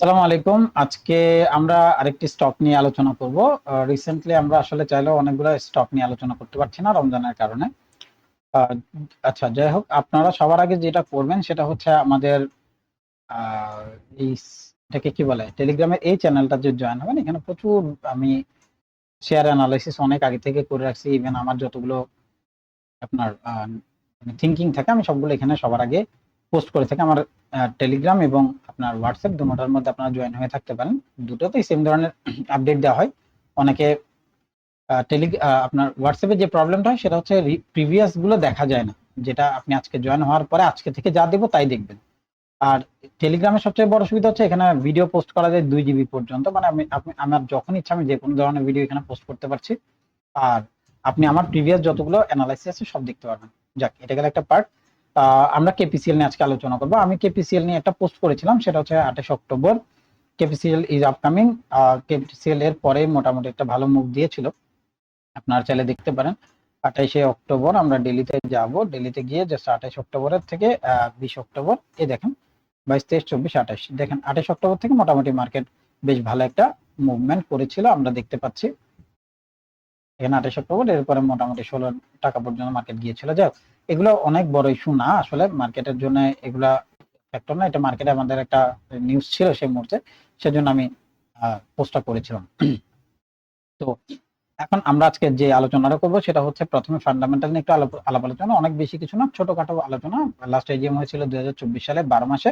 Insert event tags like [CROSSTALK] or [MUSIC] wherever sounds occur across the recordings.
আসসালামু আলাইকুম। আজকে আমরা আরেকটি স্টক নিয়ে আলোচনা করব। রিসেন্টলি আমরা আসলে চাইলেও অনেকগুলো স্টক নিয়ে আলোচনা করতে পারছি না রমজানের কারণে। আচ্ছা যাই হোক, আপনারা সবার আগে যেটা করবেন সেটা হচ্ছে আমাদের এই এটাকে কি বলে? টেলিগ্রামের এই চ্যানেলটা যে জয়েন হবেন, এখানে প্রচুর আমি শেয়ার অ্যানালাইসিস অনেক আগে থেকে করে রাখছি। ইভেন আমার যতগুলো আপনার থিঙ্কিং থাকে, আমি সবগুলো এখানে সবার আগে পোস্ট করে থাকি। আমার টেলিগ্রাম এবং আপনার হোয়াটসঅ্যাপ দুটোটার মধ্যে আপনারা জয়েন হয়ে থাকতে পারেন। দুটোতেই সেম ধরনের আপডেট দেওয়া হয়। অনেকে টেলি আপনার হোয়াটসঅ্যাপে যে প্রবলেমটা হয়, সেটা হচ্ছে প্রিভিয়াসগুলো দেখা যায় না। যেটা আপনি আজকে জয়েন হওয়ার পরে আজকে থেকে যা দেবো তাই দেখবেন। আর টেলিগ্রামের সবচেয়ে বড় সুবিধা হচ্ছে, এখানে ভিডিও পোস্ট করা যায় দুই জিবি পর্যন্ত। মানে আমি আমার যখন ইচ্ছা, আমি যে কোনো ধরনের ভিডিও এখানে পোস্ট করতে পারছি। আর আপনি আমার প্রিভিয়াস যতগুলো অ্যানালাইসিস আছে, সব দেখতে পারবেন। যাক, এটা গেল একটা পার্ট আমরা কেপিসিএল নিয়ে আজকে আলোচনা করব। আমি কেপিসিএল নিয়ে একটা পোস্ট করেছিলাম, সেটা হচ্ছে আঠাশ October. KPCL is upcoming KPCL এর পরে মোটামুটি একটা ভালো মুভ দিয়েছিল। আপনারা চাইলে দেখতে পারেন আঠাইশে অক্টোবর আমরা দিল্লিতে যাব। দিল্লিতে গিয়ে জাস্ট আঠাইশ অক্টোবরের থেকে বিশ অক্টোবর। এই দেখেন, বাইশ, তেইশ, চব্বিশ আঠাইশ দেখেন আঠাইশ অক্টোবর থেকে মোটামুটি মার্কেট বেশ ভালো একটা মুভমেন্ট করেছিল, আমরা দেখতে পাচ্ছি। এখানে আঠাইশ অক্টোবর, এরপরে মোটামুটি ষোলো টাকা পর্যন্ত মার্কেট গিয়েছিল। যাক এগুলো অনেক বড় ইস্যু না। আসলে মার্কেটের জন্য এগুলা ফ্যাক্টর না। এটা মার্কেটে আমাদের একটা নিউজ ছিল সেই মুহূর্তে। সেজন্য আমি পোস্টটা করেছিলাম। তো এখন আমরা আজকে যে আলোচনাটা করব সেটা হচ্ছে প্রথমে ফান্ডামেন্টাল নিয়ে একটু আলাপ আলোচনা। অনেক বেশি কিছু না, ছোটখাটো আলোচনা। লাস্ট এজিএম হয়েছিল দুই হাজার চব্বিশ সালে, বারো মাসে।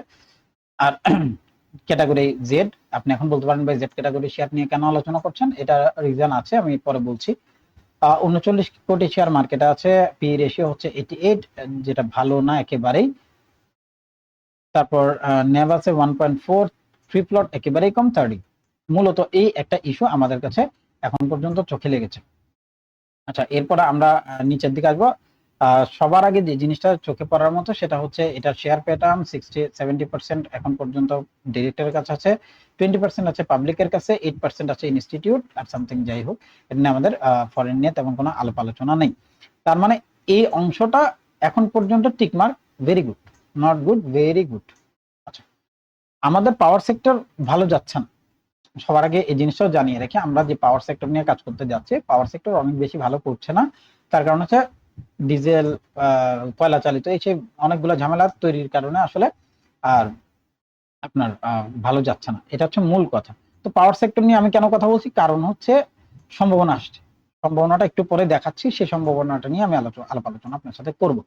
আর [CLEARS THROAT] ক্যাটাগরি জেড আপনি এখন বলতে পারেন ভাই জেড ক্যাটাগরি শেয়ার নিয়ে কেন আলোচনা করছেন? এটা রিজন আছে, আমি পরে বলছি। উনচল্লিশ কোটি শেয়ার মার্কেটে আছে। পি রেশিও হচ্ছে এইটি এইট যেটা ভালো না একেবারেই। তারপর নেভ আছে one point four three plot একেবারেই কম থার্টি মূলত এই একটা ইস্যু আমাদের কাছে এখন পর্যন্ত চোখে লেগেছে। আচ্ছা এরপর আমরা নিচের দিকে আসব। সবার আগে যে জিনিসটা চোখে পড়ার মতো সেটা হচ্ছে এটা share pattern sixty seventy percent এখন পর্যন্ত ডিরেক্টরের কাছে আছে টোয়েন্টি পার্সেন্ট আছে পাবলিকের কাছে এইট পার্সেন্ট আছে ইনস্টিটিউট আর সামথিং যাই হোক, এটা নিয়ে আমাদের ফরেন নিয়ে তেমন কোনো আলাপ আলোচনা নেই। তার মানে এই অংশটা এখন পর্যন্ত tick mark very good not good very good আচ্ছা আমাদের পাওয়ার সেক্টর ভালো যাচ্ছে না। সবার আগে এই জিনিসটাও জানিয়ে রেখে, আমরা যে পাওয়ার সেক্টর নিয়ে কাজ করতে যাচ্ছি পাওয়ার সেক্টর অনেক বেশি ভালো করছে না। তার কারণ হচ্ছে ডিজেল কয়লা চালিত, এই সেই অনেকগুলো ঝামেলা তৈরির কারণে আসলে আর আপনার ভালো যাচ্ছে না। এটা হচ্ছে মূল কথা। তো পাওয়ার সেক্টর নিয়ে আমি কেন কথা বলছি? কারণ হচ্ছে সম্ভাবনা আসছে। সম্ভাবনাটা একটু পরে দেখাচ্ছি সেই সম্ভাবনাটা নিয়ে আমি আলোচনা আলাপ আলোচনা আপনার সাথে করব।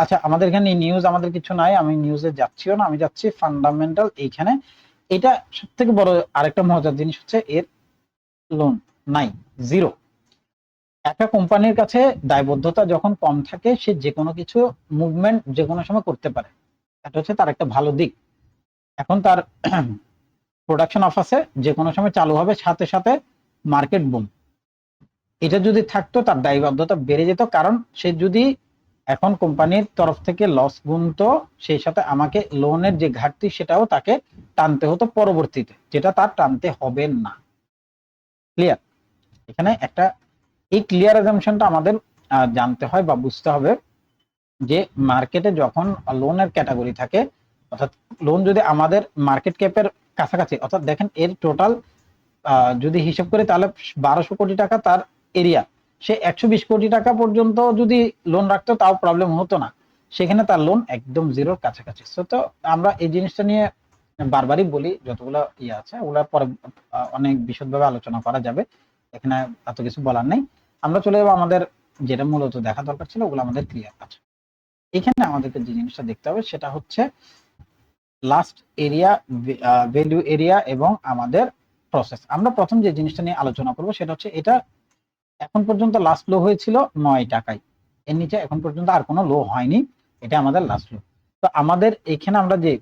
আচ্ছা আমাদের এখানে নিউজ আমাদের কিছু নাই, আমি নিউজে যাচ্ছিও না, আমি যাচ্ছি ফান্ডামেন্টাল এইখানে। এটা সব থেকে বড় আরেকটা মজার জিনিস হচ্ছে এর লোন নাই জিরো একটা কোম্পানির কাছে দায়বদ্ধতা যখন কম থাকে, সে যে কোনো কিছু মুভমেন্ট যে কোনো সময় করতে পারে। এটা হচ্ছে তার একটা ভালো দিক। এখন তার [CLEARS THROAT] প্রোডাকশন অফ আছে যে কোনো সময় চালু হবে, সাথে সাথে মার্কেট বুম এটা যদি থাকতো, তার দায়বদ্ধতা বেড়ে যেত, কারণ সে যদি এখন কোম্পানির তরফ থেকে লস গুনতো, সেই সাথে আমাকে লোনের যে ঘাটতি, সেটাও তাকে টানতে হতো পরবর্তীতে, যেটা তার টানতে হবে না। ক্লিয়ার এখানে একটা এই ক্লিয়ার এজামশনটা আমাদের জানতে হয় বা বুঝতে হবে যে মার্কেটে যখন লোনের ক্যাটাগরি থাকে, অর্থাৎ লোন যদি আমাদের মার্কেট ক্যাপের কাছাকাছি, অর্থাৎ দেখেন এর টোটাল যদি হিসাব করি তাহলে বারোশো কোটি টাকা তার এরিয়া সে একশো বিশ কোটি টাকা পর্যন্ত যদি লোন রাখতো তাও প্রবলেম হতো না। সেখানে তার লোন একদম জিরোর কাছাকাছি। তো আমরা এই জিনিসটা নিয়ে বারবারই বলি, যতগুলো ইয়ে আছে, ওগুলো পরে অনেক বিশদভাবে আলোচনা করা যাবে। এখানে এত কিছু বলার নেই। আমরা চলে যাব আমাদের যেটা মূলত দেখা দরকার ছিল ওগুলো আমাদের ক্লিয়ার আছে এখানে আমাদেরকে যে জিনিসটা দেখতে হবে সেটা হচ্ছে লাস্ট এরিয়া ভ্যালু এরিয়া এবং আমাদের প্রসেস আমরা প্রথম যে জিনিসটা নিয়ে আলোচনা করব সেটা হচ্ছে এটা এখন পর্যন্ত লাস্ট লো হয়েছিল নয় টাকায়। এর নিচে এখন পর্যন্ত আর কোনো লো হয়নি। এটা আমাদের লাস্ট লো তো আমাদের এখানে আমরা যে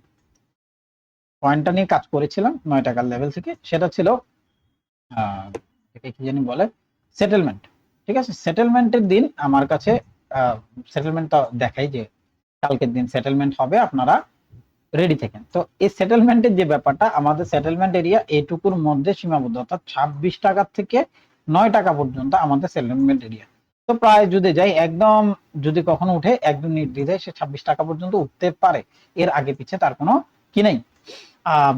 পয়েন্টটা নিয়ে কাজ করেছিলাম নয় টাকার লেভেল থেকে, সেটা ছিল কি জানি বলে সেটেলমেন্ট ঠিক আছে? সেটেলমেন্টের দিন আমার কাছে সেটেলমেন্টটা দেখাই যে কালকের দিন সেটেলমেন্ট হবে, আপনারা রেডি থাকেন। তো এই সেটেলমেন্টের যে ব্যাপারটা, আমাদের সেটেলমেন্ট এরিয়া এইটুকুর মধ্যে সীমাবদ্ধ, অর্থাৎ ছাব্বিশ টাকা থেকে নয় টাকা পর্যন্ত আমাদের সেটেলমেন্ট এরিয়া তো প্রায় যদি যাই, একদম যদি কখনো উঠে একদম নির্দ্বিধায় সে ছাব্বিশ টাকা পর্যন্ত উঠতে পারে, এর আগে পিছে তার কোনো কি নেই।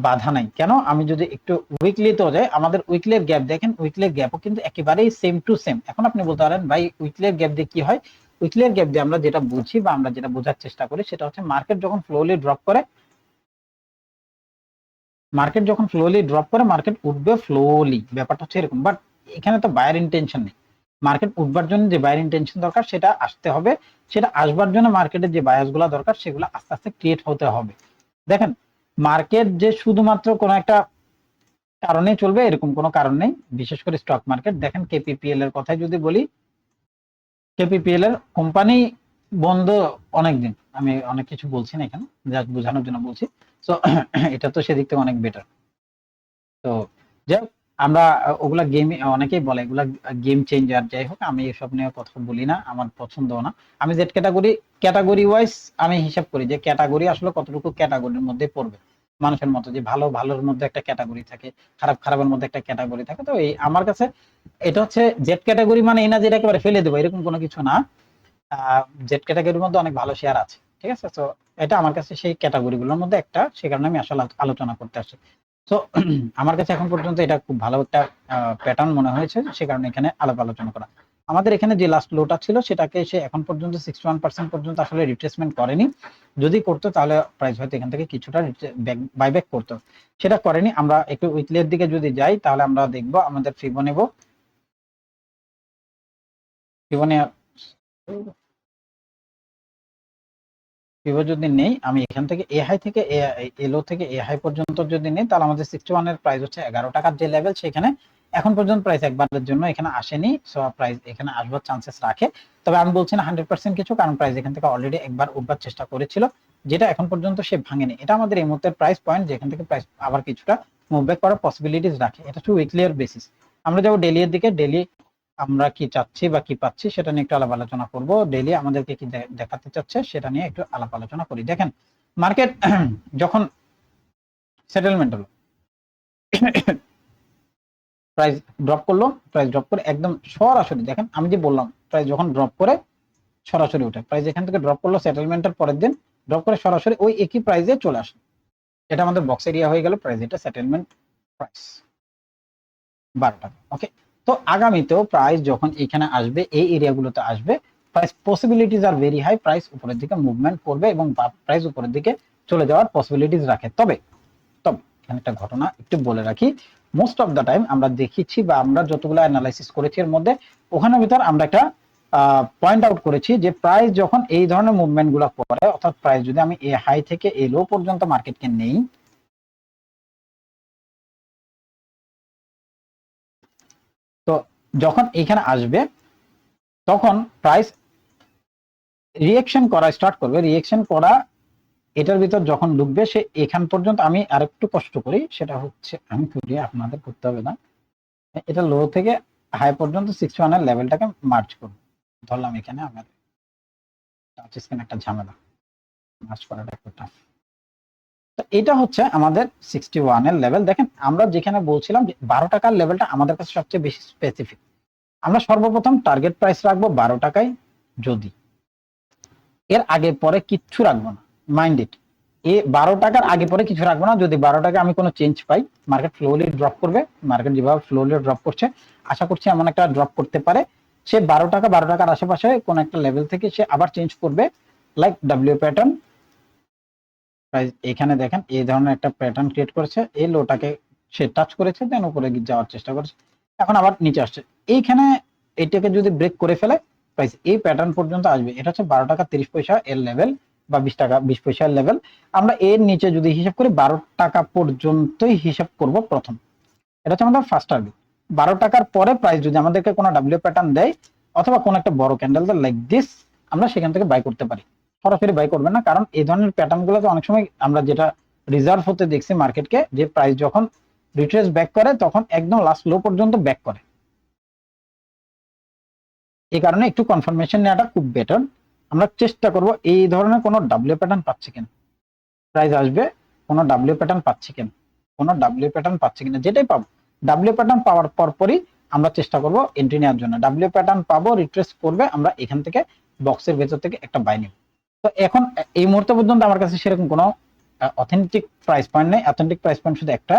বাধা নাই। কেন? আমি যদি একটু উইকলিতেও যাই, আমাদের উইকলির গ্যাপ দেখেন উইকলির গ্যাপও কিন্তু একেবারেই সেম টু সেম এখন আপনি বলতে পারেন, ভাই উইকলির গ্যাপ দিয়ে কি হয়? উইকলির গ্যাপ দিয়ে আমরা যেটা বুঝি বা আমরা যেটা বোঝার চেষ্টা করি, সেটা হচ্ছে মার্কেট যখন ফ্লোলি ড্রপ করে মার্কেট যখন ফ্লোলি ড্রপ করে মার্কেট উঠবে ফ্লোলি ব্যাপারটা হচ্ছে এরকম। বাট এখানে তো বায়ার ইন্টেনশন নেই। মার্কেট উঠবার জন্য যে বায়ার ইন্টেনশন দরকার, সেটা আসতে হবে। সেটা আসবার জন্য মার্কেটের যে বায়াসগুলা দরকার, সেগুলো আস্তে আস্তে ক্রিয়েট হতে হবে। দেখেন মার্কেট যে শুধুমাত্র কোনো একটা কারণে চলবে এরকম কোনো কারণ নেই। বিশেষ করে স্টক মার্কেট দেখেন কেপিপিএল এর কথাই যদি বলি কেপিপিএল এর কোম্পানি বন্ধ অনেকদিন। আমি অনেক কিছু বলছি না এখানে জাস্ট বোঝানোর জন্য বলছি। তো [CLEARS THROAT] এটা তো সেদিক থেকে অনেক বেটার তো যাই হোক, আমরা, ওগুলা গেম অনেকেই বলে, এগুলা গেম চেঞ্জার যাই হোক, আমি এসব নিয়ে কথা বলি না, আমার পছন্দ না। আমি জেড ক্যাটাগরি ক্যাটাগরি ওয়াইজ আমি হিসাব করি যে ক্যাটাগরি আসলে কতটুকু ক্যাটাগরির মধ্যে পড়বে। মানুষের মতো যে ভালো, ভালোর মধ্যে একটা ক্যাটাগরি থাকে, খারাপ, খারাপের মধ্যে একটা ক্যাটাগরি থাকে। তো এই, আমার কাছে এটা হচ্ছে জেড ক্যাটাগরি মানে এই না যে একেবারে ফেলে দেবো, এরকম কোনো কিছু না। জেড ক্যাটাগরির মধ্যে অনেক ভালো শেয়ার আছে, ঠিক আছে? তো এটা আমার কাছে সেই ক্যাটাগরি গুলোর মধ্যে একটা, সে কারণে আমি আসলে আলোচনা করতে আসছি। তো [CLEARS THROAT] আমার কাছে এখন পর্যন্ত এটা খুব ভালো একটা প্যাটার্ন মনে হয়েছে, সে কারণে এখানে আলাপ আলোচনা করা। আমাদের এখানে যে লাস্ট লোটা ছিল, সেটাকে সে এখন পর্যন্ত সিক্সটি ওয়ান পার্সেন্ট পর্যন্ত আসলে রিট্রেসমেন্ট করেনি। যদি করতো, তাহলে প্রাইস হয়তো এখান থেকে কিছুটা বাইব্যাক করতো। সেটা করেনি, আমরা একটু উইকলির দিকে যদি যাই, তাহলে আমরা দেখব, আমাদের ফিবো নেব ফিবো নেওয়ার ভিভো যদি নেই, আমি এখান থেকে এ হাই থেকে এলো থেকে এ হাই পর্যন্ত যদি নেই, তাহলে আমাদের সিক্সটি ওয়ানের প্রাইস হচ্ছে এগারো টাকার যে লেভেল সেখানে এখন পর্যন্ত প্রাইস একবারের জন্য এখানে আসেনি সো প্রাইস এখানে আসবার চান্সেস রাখে। তবে আমি বলছি না হান্ড্রেড পার্সেন্ট কিছু, কারণ প্রাইস এখান থেকে অলরেডি একবার উঠবার চেষ্টা করেছিল, যেটা এখন পর্যন্ত সে ভাঙেনি। এটা আমাদের এই মুহূর্তের প্রাইস পয়েন্ট যেখান থেকে প্রাইস আবার কিছুটা মুভ ব্যাক করার পসিবিলিটিস রাখে। এটা হচ্ছে উইকলিয়ার বেসিস আমরা যাব ডেলি এর দিকে। ডেলি আমরা কি চাচ্ছি বা কি পাচ্ছি সেটা নিয়ে একটু আলাপ আলোচনা করব। ডেলি আমাদেরকে কি দেখাতে চাচ্ছে সেটা নিয়ে একটু আলাপ আলোচনা করি। দেখেন মার্কেট [CLEARS THROAT] যখন সেটেলমেন্ট হলো [COUGHS] প্রাইস ড্রপ করল প্রাইস ড্রপ করে একদম সরাসরি, দেখেন, আমি যে বললাম প্রাইস যখন ড্রপ করে সরাসরি উঠে প্রাইস এখান থেকে ড্রপ করল সেটেলমেন্টের পরের দিন ড্রপ করে সরাসরি ওই একই প্রাইসে চলে আসে এটা আমাদের বক্স এরিয়া হয়ে গেল প্রাইস এটা সেটেলমেন্ট প্রাইস বারো টাকা ওকে তো আগামীতেও প্রাইস যখন এখানে আসবে, এই এরিয়াগুলোতে আসবে প্রাইস পসিবিলিটিস আর ভেরি হাই প্রাইস উপরের দিকে মুভমেন্ট করবে এবং প্রাইস উপরের দিকে চলে যাওয়ার পসিবিলিটিস রাখে। তবে তবে এখানে একটা ঘটনা একটু বলে রাখি। মোস্ট অফ দ্য টাইম আমরা দেখেছি বা আমরা যতগুলো অ্যানালাইসিস করেছি এর মধ্যে, ওখানের ভিতর আমরা একটা পয়েন্ট আউট করেছি যে প্রাইস যখন এই ধরনের মুভমেন্টগুলো করে, অর্থাৎ প্রাইস যদি আমি এ হাই থেকে এ লো পর্যন্ত মার্কেটকে নেই যখন এখানে আসবে, তখন প্রাইস রিয়েকশন করা স্টার্ট করবে। রিয়েকশন করা এটার ভিতর যখন ঢুকবে, সে এখান পর্যন্ত আমি আরেকটু কষ্ট করি, সেটা হচ্ছে আমি করি আপনাদের করতে হবে না। এটা লো থেকে হাই পর্যন্ত সিক্সটি ওয়ানের লেভেলটাকে মার্চ করব। ধরলাম এখানে আমার টাচ স্ক্রিন একটা ঝামেলা। মার্চ করাটা একটু টাফ তো এটা হচ্ছে আমাদের সিক্সটি ওয়ানের লেভেল দেখেন, আমরা যেখানে বলছিলাম যে বারো টাকার লেভেলটা আমাদের কাছে সবচেয়ে বেশি স্পেসিফিক আমরা সর্বপ্রথম টার্গেট প্রাইস রাখব বারো টাকায় যদি। এর আগে পরে কিচ্ছু রাখব না মাইন্ড ইট এ বারো টাকার আগে পরে কিছু রাখব না, যদি বারো টাকা আমি কোনো চেঞ্জ পাই মার্কেট ফ্লোলি ড্রপ করবে মার্কেট যেভাবে ফ্লোলি ড্রপ করছে, আশা করছি এমন একটা ড্রপ করতে পারে। সে বারো টাকা, বারো টাকার আশেপাশে কোন একটা লেভেল থেকে সে আবার চেঞ্জ করবে লাইক ডাব্লিউ প্যাটার্ন এখানে দেখেন, এই ধরনের একটা প্যাটার্ন ক্রিয়েট করেছে, এই লোটাকে সে টাচ করেছে দেন উপরে যাওয়ার চেষ্টা করেছে। এখন আবার নিচে আসছে। এইখানে এটাকে যদি ব্রেক করে ফেলে প্রাইস এই প্যাটার্ন পর্যন্ত আসবে। এটা হচ্ছে বারো টাকা তিরিশ পয়সা এর লেভেল বা বিশ টাকা, বিশ পয়সার লেভেল আমরা এর নিচে যদি হিসাব করি, বারো টাকা পর্যন্তই হিসাব করব প্রথম। এটা হচ্ছে আমাদের ফার্স্ট টার্গেট বারো টাকার পরে প্রাইস যদি আমাদেরকে কোনো ডাব্লিউ প্যাটার্ন দেয়, অথবা কোনো একটা বড় ক্যান্ডেল লাইক দিস আমরা সেখান থেকে বাই করতে পারি। সরাসরি বাই করবেন না, কারণ এই ধরনের প্যাটার্ন গুলোতে অনেক সময় আমরা যেটা রিজার্ভ হতে দেখছি মার্কেটকে যে প্রাইস যখন রিট্রেস ব্যাক করে, তখন একদম লাস্ট লো পর্যন্ত ব্যাক করে। এই কারণে একটু কনফার্মেশন নেওয়াটা খুব বেটার আমরা চেষ্টা করব এই ধরনের কোনো ডাব্লিউ প্যাটার্ন পাচ্ছি কিনা। প্রাইস আসবে, কোনো ডাব্লিউ প্যাটার্ন পাচ্ছি কিনা। কোনো ডাব্লিউ প্যাটার্ন পাচ্ছি কিনা, যেটাই পাবো। ডাব্লিউ প্যাটার্ন পাওয়ার পরপরই আমরা চেষ্টা করব এন্ট্রি নেওয়ার জন্য। ডাব্লিউ প্যাটার্ন পাবো রিট্রেস করবে, আমরা এখান থেকে বক্সের ভেতর থেকে একটা বাই নিব। তো এখন এই মুহূর্তে পর্যন্ত আমার কাছে সেরকম কোনো অথেন্টিক প্রাইস পয়েন্ট নেই। অথেন্টিক প্রাইস পয়েন্ট শুধু একটা।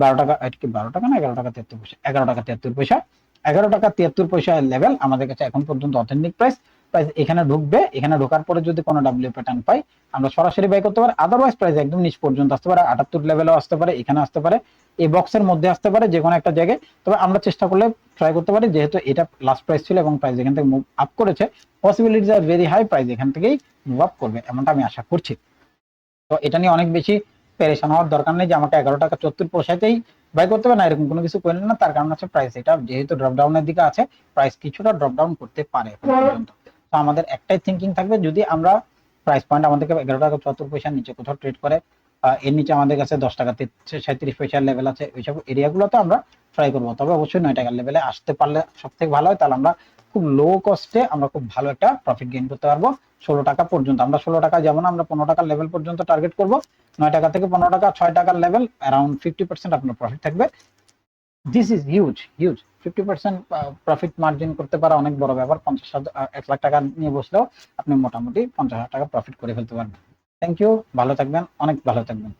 বারো টাকা কি বারো টাকা না, এগারো টাকা তিয়াত্তর পয়সা, এগারো টাকা তিয়াত্তর পয়সা। এগারো টাকা তিয়াত্তর পয়সা লেভেল আমাদের কাছে এখন পর্যন্ত অথেন্টিক প্রাইস প্রাইস এখানে ঢুকবে। এখানে ঢোকার পরে যদি কোনো ডাব্লিউ প্যাটার্ন পাই, আমরা সরাসরি বাই করতে পারি। আদারওয়াইজ প্রাইস একদম নিচ পর্যন্ত আসতে পারে। আটাত্তর লেভেলেও আসতে পারে। এখানে আসতে পারে। এই বক্সের মধ্যে আসতে পারে যে কোনো একটা জায়গায়। তবে আমরা চেষ্টা করলে ট্রাই করতে পারি। যেহেতু এটা লাস্ট প্রাইস ছিল এবং প্রাইস এখান থেকে মুভ আপ করেছে possibilities are very high price এখান থেকেই মুভ আপ করবে, এমনটা আমি আশা করছি। তো এটা নিয়ে অনেক বেশি পেরেশান হওয়ার দরকার নেই যে আমাকে এগারো টাকা চত্বর পয়সাতেই বাই করতে হবে, না, এরকম কোনো কিছু করেন না, তার কারণ হচ্ছে প্রাইস এটা যেহেতু ড্রপ ডাউনের দিকে আছে প্রাইস কিছুটা ড্রপ ডাউন করতে পারে তো আমাদের একটাই থিঙ্কিং থাকবে, যদি আমরা প্রাইস পয়েন্ট আমাদেরকে এগারো টাকা চুয়াত্তর পয়সার নিচে কোথাও ট্রেড করে এর নিচে আমাদের কাছে দশ টাকা সাঁত্রিশ পয়সার লেভেল আছে, ওইসব এরিয়াগুলোতে আমরা ট্রাই করব। তবে অবশ্যই নয় টাকার লেভেলে আসতে পারলে সব থেকে ভালো হয়, তাহলে আমরা খুব লো কস্টে আমরা খুব ভালো একটা প্রফিট গেইন করতে পারব। ষোলো টাকা পর্যন্ত, আমরা ষোলো টাকা যেমন আমরা পনেরো টাকার লেভেল পর্যন্ত টার্গেট করব, নয় টাকা থেকে পনেরো টাকা, ছয় টাকার লেভেল অ্যারাউন্ড ফিফটি পার্সেন্ট আপনার প্রফিট থাকবে। This is huge huge fifty percent profit margin করতে পারা অনেক বড় ব্যাপার, পঞ্চাশ হাজার এক লাখ টাকা নিয়ে বসলেও আপনি মোটামুটি পঞ্চাশ হাজার টাকা প্রফিট করে ফেলতে পারবেন। থ্যাংক ইউ ভালো থাকবেন, অনেক ভালো থাকবেন।